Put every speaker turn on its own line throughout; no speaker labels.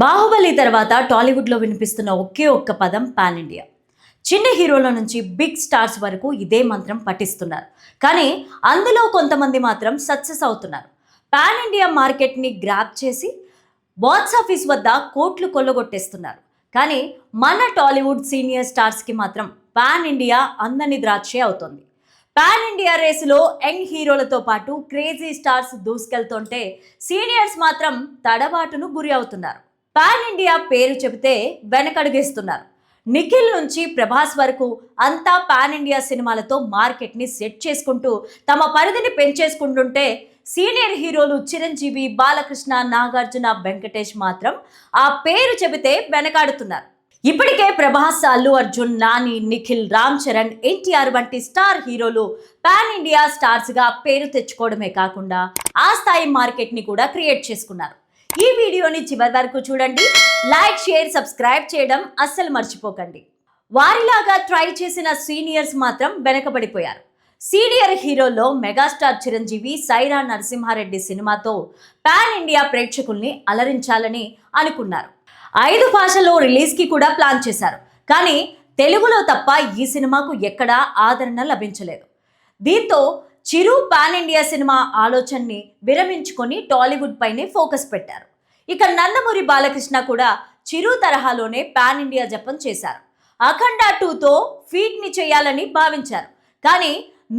బాహుబలి తర్వాత టాలీవుడ్లో వినిపిస్తున్న ఒకే ఒక్క పదం పాన్ ఇండియా. చిన్న హీరోల నుంచి బిగ్ స్టార్స్ వరకు ఇదే మంత్రం పఠిస్తున్నారు. కానీ అందులో కొంతమంది మాత్రం సక్సెస్ అవుతున్నారు. పాన్ ఇండియా మార్కెట్ని గ్రాప్ చేసి బాక్స్ ఆఫీస్ వద్ద కోట్లు కొల్లగొట్టేస్తున్నారు. కానీ మన టాలీవుడ్ సీనియర్ స్టార్స్కి మాత్రం పాన్ ఇండియా అందని ద్రాక్షే అవుతుంది. పాన్ ఇండియా రేసులో యంగ్ హీరోలతో పాటు క్రేజీ స్టార్స్ దూసుకెళ్తుంటే సీనియర్స్ మాత్రం తడబాటును గురి అవుతున్నారు. పాన్ ఇండియా పేరు చెబితే వెనకడుగేస్తున్నారు. నిఖిల్ నుంచి ప్రభాస్ వరకు అంతా పాన్ ఇండియా సినిమాలతో మార్కెట్ని సెట్ చేసుకుంటూ తమ పరిధిని పెంచేసుకుంటుంటే సీనియర్ హీరోలు చిరంజీవి బాలకృష్ణ నాగార్జున వెంకటేష్ మాత్రం ఆ పేరు చెబితే వెనకాడుతున్నారు. ఇప్పటికే ప్రభాస్ అల్లు అర్జున్ నాని నిఖిల్ రామ్ చరణ్ ఎన్టీఆర్ వంటి స్టార్ హీరోలు పాన్ ఇండియా స్టార్స్గా పేరు తెచ్చుకోవడమే కాకుండా ఆ స్థాయి మార్కెట్ని కూడా క్రియేట్ చేసుకున్నారు. ఈ వీడియోని చివరి వరకు చూడండి. లైక్ షేర్ సబ్స్క్రైబ్ చేయడం అస్సలు మర్చిపోకండి. వారిలాగా ట్రై చేసిన సీనియర్స్ మాత్రం వెనకబడిపోయారు. సీనియర్ హీరోలో మెగాస్టార్ చిరంజీవి సైరా నరసింహారెడ్డి సినిమాతో పాన్ ఇండియా ప్రేక్షకుల్ని అలరించాలని అనుకున్నారు. ఐదు భాషల్లో రిలీజ్కి కూడా ప్లాన్ చేశారు. కానీ తెలుగులో తప్ప ఈ సినిమాకు ఎక్కడా ఆదరణ లభించలేదు. దీంతో చిరు పాన్ ఇండియా సినిమా ఆలోచనని విరమించుకొని టాలీవుడ్ పైనే ఫోకస్ పెట్టారు. ఇక నందమూరి బాలకృష్ణ కూడా చిరు తరహాలోనే పాన్ ఇండియా జపం చేశారు. అఖండ టూతో ఫీట్ని చేయాలని భావించారు. కానీ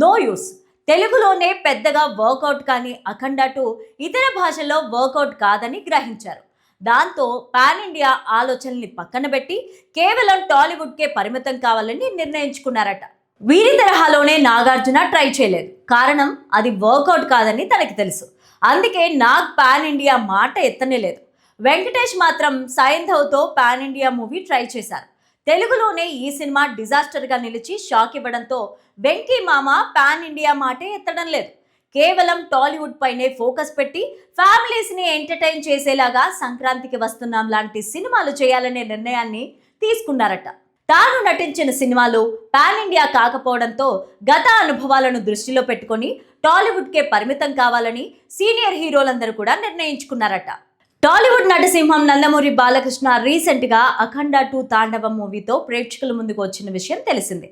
నో యూస్. తెలుగులోనే పెద్దగా వర్కౌట్ కానీ అఖండ టూ ఇతర భాషల్లో వర్కౌట్ కాదని గ్రహించారు. దాంతో పాన్ ఇండియా ఆలోచనల్ని పక్కన పెట్టి కేవలం టాలీవుడ్కే పరిమితం కావాలని నిర్ణయించుకున్నారట. వీరి తరహాలోనే నాగార్జున ట్రై చేయలేదు. కారణం అది వర్కౌట్ కాదని తనకి తెలుసు. అందుకే నాగ్ పాన్ ఇండియా మాట ఎత్తనే లేదు వెంకటేష్ మాత్రం సైంధవ్తో పాన్ ఇండియా మూవీ ట్రై చేశారు. తెలుగులోనే ఈ సినిమా డిజాస్టర్గా నిలిచి షాక్ ఇవ్వడంతో వెంకీ మామ పాన్ ఇండియా మాటే ఎత్తడం లేదు. కేవలం టాలీవుడ్ పైనే ఫోకస్ పెట్టి ఫ్యామిలీస్ని ఎంటర్టైన్ చేసేలాగా సంక్రాంతికి వస్తున్నాం లాంటి సినిమాలు చేయాలనే నిర్ణయాన్ని తీసుకున్నారట. తాను నటించిన సినిమాలు పాన్ ఇండియా కాకపోవడంతో గత అనుభవాలను దృష్టిలో పెట్టుకొని టాలీవుడ్కే పరిమితం కావాలని సీనియర్ హీరోలందరూ కూడా నిర్ణయించుకున్నారట. టాలీవుడ్ నటసింహం నందమూరి బాలకృష్ణ రీసెంట్గా అఖండ టూ తాండవం మూవీతో ప్రేక్షకుల ముందుకు వచ్చిన విషయం తెలిసిందే.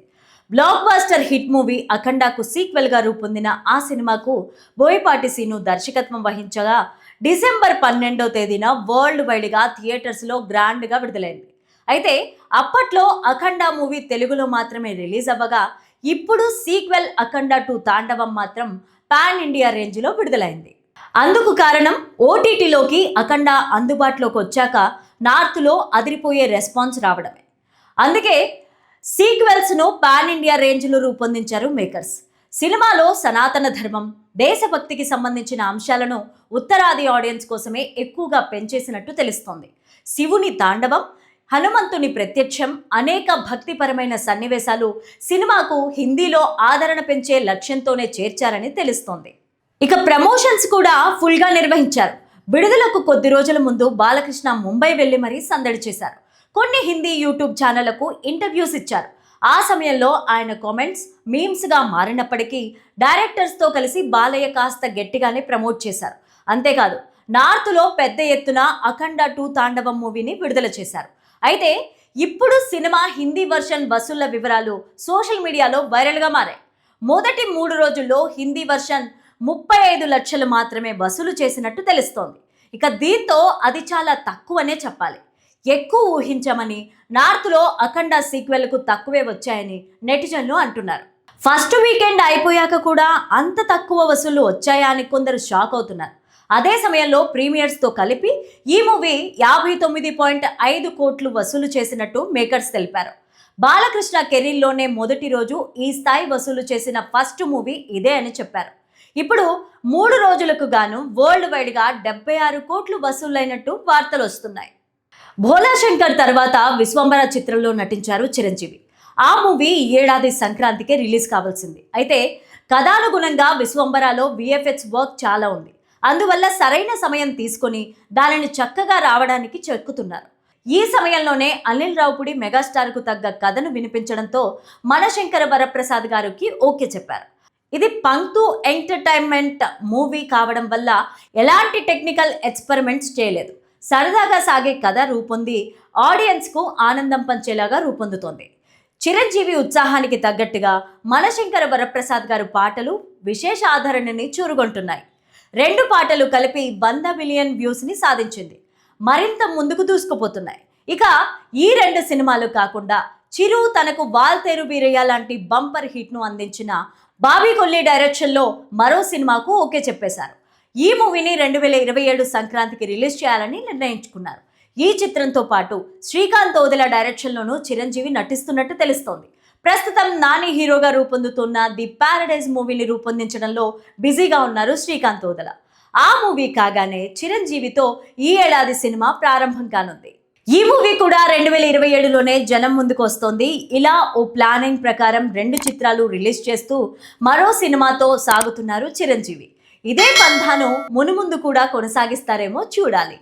బ్లాక్ బాస్టర్ హిట్ మూవీ అఖండాకు సీక్వెల్గా రూపొందిన ఆ సినిమాకు బోయపాటి సీను దర్శకత్వం వహించగా డిసెంబర్ పన్నెండో తేదీన వరల్డ్ వైడ్గా థియేటర్స్లో గ్రాండ్గా విడుదలైంది. అయితే అప్పట్లో అఖండ మూవీ తెలుగులో మాత్రమే రిలీజ్ అవ్వగా ఇప్పుడు సీక్వెల్ అఖండ టూ తాండవం మాత్రం పాన్ ఇండియా రేంజ్లో విడుదలైంది. అందుకు కారణం ఓటీటీలోకి అఖండ అందుబాటులోకి వచ్చాక నార్త్లో అదిరిపోయే రెస్పాన్స్ రావడమే. అందుకే సీక్వెల్స్ను పాన్ ఇండియా రేంజ్లో రూపొందించారు మేకర్స్. సినిమాలో సనాతన ధర్మం దేశభక్తికి సంబంధించిన అంశాలను ఉత్తరాది ఆడియన్స్ కోసమే ఎక్కువగా పెంచేసినట్టు తెలుస్తోంది. శివుని తాండవం హనుమంతుని ప్రత్యక్షం అనేక భక్తిపరమైన సన్నివేశాలు సినిమాకు హిందీలో ఆదరణ పెంచే లక్ష్యంతోనే చేర్చారని తెలుస్తోంది. ఇక ప్రమోషన్స్ కూడా ఫుల్గా నిర్వహించారు. విడుదలకు కొద్ది రోజుల ముందు బాలకృష్ణ ముంబై వెళ్ళి మరీ సందడి చేశారు. కొన్ని హిందీ యూట్యూబ్ ఛానళ్ళకు ఇంటర్వ్యూస్ ఇచ్చారు. ఆ సమయంలో ఆయన కామెంట్స్ మీమ్స్గా మారినప్పటికీ డైరెక్టర్స్తో కలిసి బాలయ్య కాస్త గట్టిగానే ప్రమోట్ చేశారు. అంతేకాదు నార్త్లో పెద్ద ఎత్తున అఖండ టూ తాండవం మూవీని విడుదల చేశారు. అయితే ఇప్పుడు సినిమా హిందీ వర్షన్ వసూళ్ళ వివరాలు సోషల్ మీడియాలో వైరల్గా మారాయి. మొదటి మూడు రోజుల్లో హిందీ వర్షన్ ముప్పై ఐదు లక్షలు మాత్రమే వసూలు చేసినట్టు తెలుస్తోంది. ఇక దీంతో అది చాలా తక్కువనే చెప్పాలి. ఎక్కువ ఊహించమని నార్త్లో అఖండ సీక్వెల్కు తక్కువే వచ్చాయని నెటిజన్లు అంటున్నారు. ఫస్ట్ వీకెండ్ అయిపోయాక కూడా అంత తక్కువ వసూళ్ళు వచ్చాయా అని కొందరు షాక్ అవుతున్నారు. అదే సమయంలో ప్రీమియర్స్తో కలిపి ఈ మూవీ యాభై తొమ్మిది పాయింట్ ఐదు కోట్లు వసూలు చేసినట్టు మేకర్స్ తెలిపారు. బాలకృష్ణ కెరీర్లోనే మొదటి రోజు ఈ స్థాయి వసూలు చేసిన ఫస్ట్ మూవీ ఇదే అని చెప్పారు. ఇప్పుడు మూడు రోజులకు గాను వరల్డ్ వైడ్గా డెబ్బై ఆరు కోట్లు వసూలైనట్టు వార్తలు వస్తున్నాయి. భోలా శంకర్ తర్వాత విశ్వంబర చిత్రంలో నటించారు చిరంజీవి. ఆ మూవీ ఈ ఏడాది సంక్రాంతికే రిలీజ్ కావాల్సింది. అయితే కథానుగుణంగా విశ్వంబరాలో విఎఫ్ఎక్స్ వర్క్ చాలా ఉంది. అందువల్ల సరైన సమయం తీసుకొని దానిని చక్కగా రావడానికి చెక్కుతున్నారు. ఈ సమయంలోనే అనిల్ రావుపుడి మెగాస్టార్కు తగ్గ కథను వినిపించడంతో మనశంకర వరప్రసాద్ గారికి ఓకే చెప్పారు. ఇది పంక్తు ఎంటర్టైన్మెంట్ మూవీ కావడం వల్ల ఎలాంటి టెక్నికల్ ఎక్స్పెరిమెంట్స్ చేయలేదు. సరదాగా సాగే కథ రూపొంది ఆడియన్స్కు ఆనందం పంచేలాగా రూపొందుతోంది. చిరంజీవి ఉత్సాహానికి తగ్గట్టుగా మనశంకర వరప్రసాద్ గారు పాటలు విశేష ఆదరణని చూరుగొంటున్నాయి. రెండు పాటలు కలిపి వంద మిలియన్ వ్యూస్ని సాధించింది. మరింత ముందుకు దూసుకుపోతున్నాయి. ఇక ఈ రెండు సినిమాలు కాకుండా చిరు తనకు వాల్తేరు వీరయ్య లాంటి బంపర్ హిట్ను అందించిన బాబీ కొల్లి డైరెక్షన్లో మరో సినిమాకు ఓకే చెప్పేశారు. ఈ మూవీని రెండు వేల ఇరవై ఏడు సంక్రాంతికి రిలీజ్ చేయాలని నిర్ణయించుకున్నారు. ఈ చిత్రంతో పాటు శ్రీకాంత్ ఓదెల డైరెక్షన్లోనూ చిరంజీవి నటిస్తున్నట్టు తెలుస్తోంది. ప్రస్తుతం నాని హీరోగా రూపొందుతున్న ది ప్యారడైజ్ మూవీని రూపొందించడంలో బిజీగా ఉన్నారు శ్రీకాంత్ ఓదల. ఆ మూవీ కాగానే చిరంజీవితో ఈ ఏడాది సినిమా ప్రారంభం కానుంది. ఈ మూవీ కూడా రెండు వేల ఇరవై ఏడులోనే జనం ముందుకు వస్తోంది. ఇలా ఓ ప్లానింగ్ ప్రకారం రెండు చిత్రాలు రిలీజ్ చేస్తూ మరో సినిమాతో సాగుతున్నారు చిరంజీవి. ఇదే పంధాను మునుముందు కూడా కొనసాగిస్తారేమో చూడాలి.